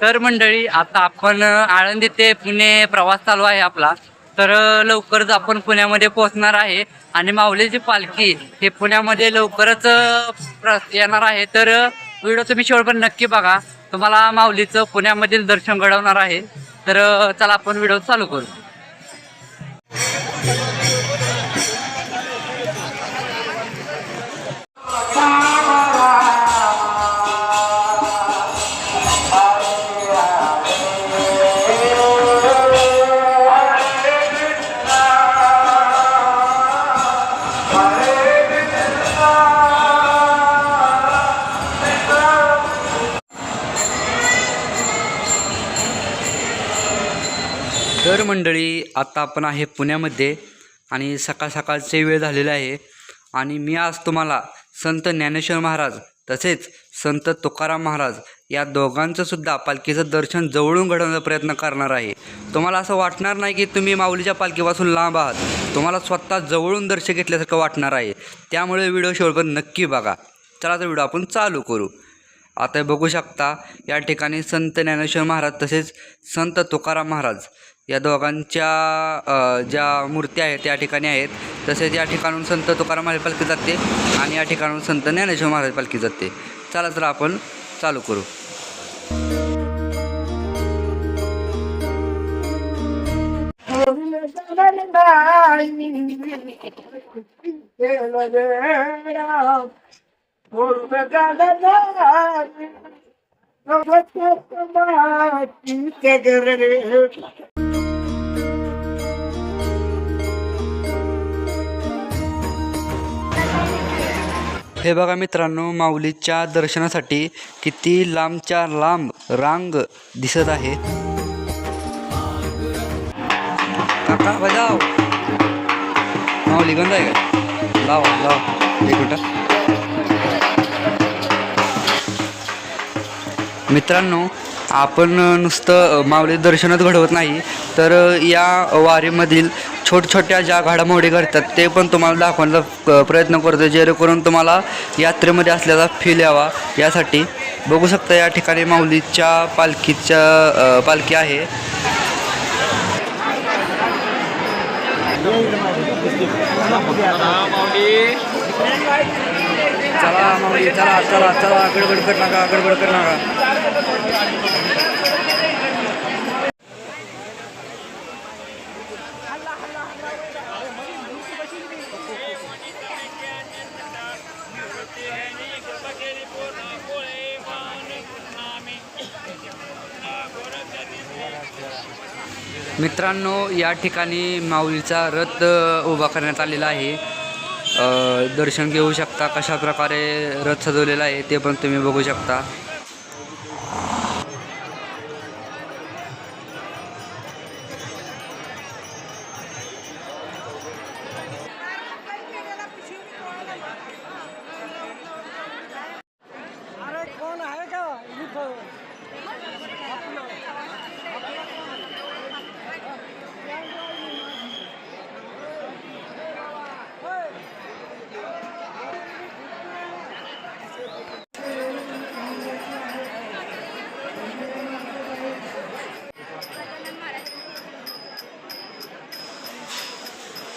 तर मंडळी आता आपण आळंदी ते पुणे प्रवास चालू आहे आपला. तर लवकरच आपण पुण्यामध्ये पोहोचणार आहे. आणि माऊलीची पालखी हे पुण्यामध्ये लवकरच येणार आहे. तर व्हिडिओ तुम्ही शेवटपर्यंत नक्की बघा. तुम्हाला माऊलीचं पुण्यामधील दर्शन घडवणार आहे. तर चला आपण व्हिडिओ चालू करू. तर मंडळी आत्ता आपण आहे पुण्यामध्ये आणि सकाळ सकाळचे वेळ झालेला आहे. आणि मी आज तुम्हाला संत ज्ञानेश्वर महाराज तसेच संत तुकाराम महाराज या दोघांचं सुद्धा पालखीचं दर्शन जवळून घडवण्याचा प्रयत्न करणार आहे. तुम्हाला असं वाटणार नाही की तुम्ही माऊलीच्या पालखीपासून लांब आहात. तुम्हाला स्वतः जवळून दर्शन घेतल्यासारखं वाटणार आहे. त्यामुळे व्हिडिओ शेवटपर्यंत नक्की बघा. चला तर व्हिडिओ आपण चालू करू. आता बघू शकता या ठिकाणी संत ज्ञानेश्वर महाराज तसेच संत तुकाराम महाराज या दोघांच्या ज्या मूर्त्या आहेत त्या ठिकाणी आहेत. तसेच या ठिकाणून संत तुकाराम महाराज पालखी जाते आणि या ठिकाणून संत ज्ञानेश्वर महाराज पालखी जाते. चला तर आपण चालू करू. हे बघा मित्रांनो माऊलीच्या दर्शनासाठी किती लांबच्या लांब रांग दिसत आहे. काका बजाव. माऊली गंध आहे का? लावा लावा. एक मिनटं. मित्रांनो आपण नुसतं माऊली दर्शनच घडवत नाही तर या वारीमधील छोट छोट्या ज्या घडामोडी घडतात ते पण तुम्हाला दाखवण्याचा प्रयत्न करतो जेणेकरून तुम्हाला यात्रेमध्ये असल्याचा फील यावा. यासाठी बघू शकता या ठिकाणी माऊलीच्या पालखीच्या पालखी आहे. चला माऊली चला चला चला गडबड कर नका गडबड कर नका. मित्रांनो या ठिकाणी माऊलीचा रथ उभा करण्यात आलेला आहे. दर्शन घेऊ शकता कशा प्रकारे रथ सजवलेला आहे ते पण तुम्ही बघू शकता.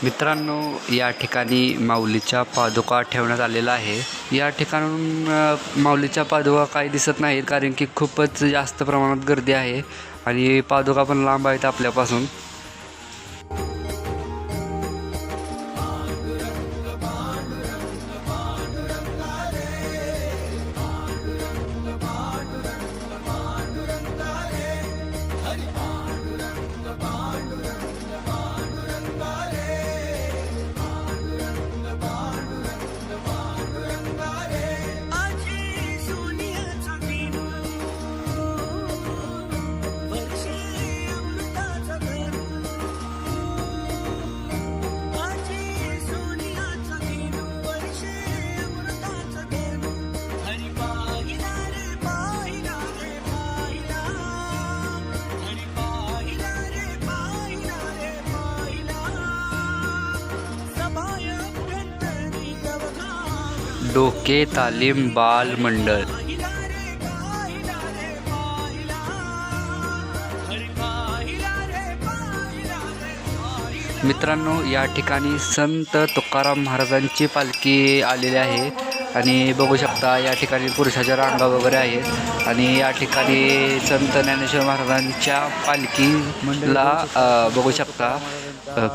मित्रांनो या ठिकाणी माऊलीच्या पादुका ठेवण्यात आलेला आहे. या ठिकाणून माऊलीच्या पादुका काही दिसत नाहीत कारण की खूपच जास्त प्रमाणात गर्दी आहे आणि पादुका पण लांब आहेत आपल्यापासून. डोके तालीम बाल मंडळ मित्रांनो या ठिकाणी संत तुकाराम महाराजांची पालखी आलेली आहे. आणि बघू शकता या ठिकाणी पुरुषाच्या रांगा वगैरे आहेत. आणि या ठिकाणी संत ज्ञानेश्वर महाराजांच्या पालखी पालखीला बघू शकता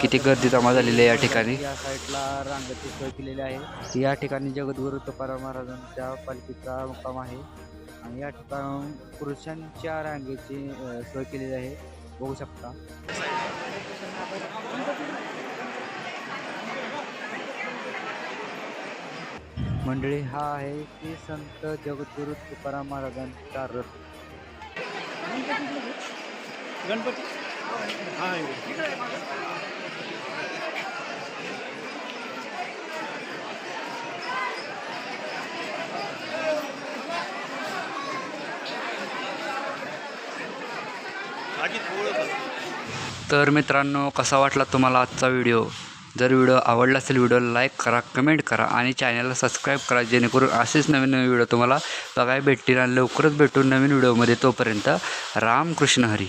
किती गर्दी जमा झालेली आहे या ठिकाणी? या साईडला रांगाची सोय केलेली आहे. या ठिकाणी जगद्गुरु तुकाराम महाराजांच्या पालखीचा मुक्काम आहे. आणि या ठिकाणी पुरुषांच्या रांगेची सोय केलेली आहे. बघू शकता. मंडळी हा आहे की संत जगद्गुरु तुकाराम महाराजांचा रथ. गणपती. तर मित्रांनो कसा वाटला तुम्हाला आजचा व्हिडिओ? जर व्हिडिओ आवडला असेल व्हिडिओला लाईक करा कमेंट करा आणि चॅनलला सबस्क्राईब करा जेणेकरून असेच नवीन नवीन व्हिडिओ तुम्हाला बघायला भेटतील आणि लवकरच भेटून नवीन व्हिडिओमध्ये तोपर्यंत रामकृष्ण हरी.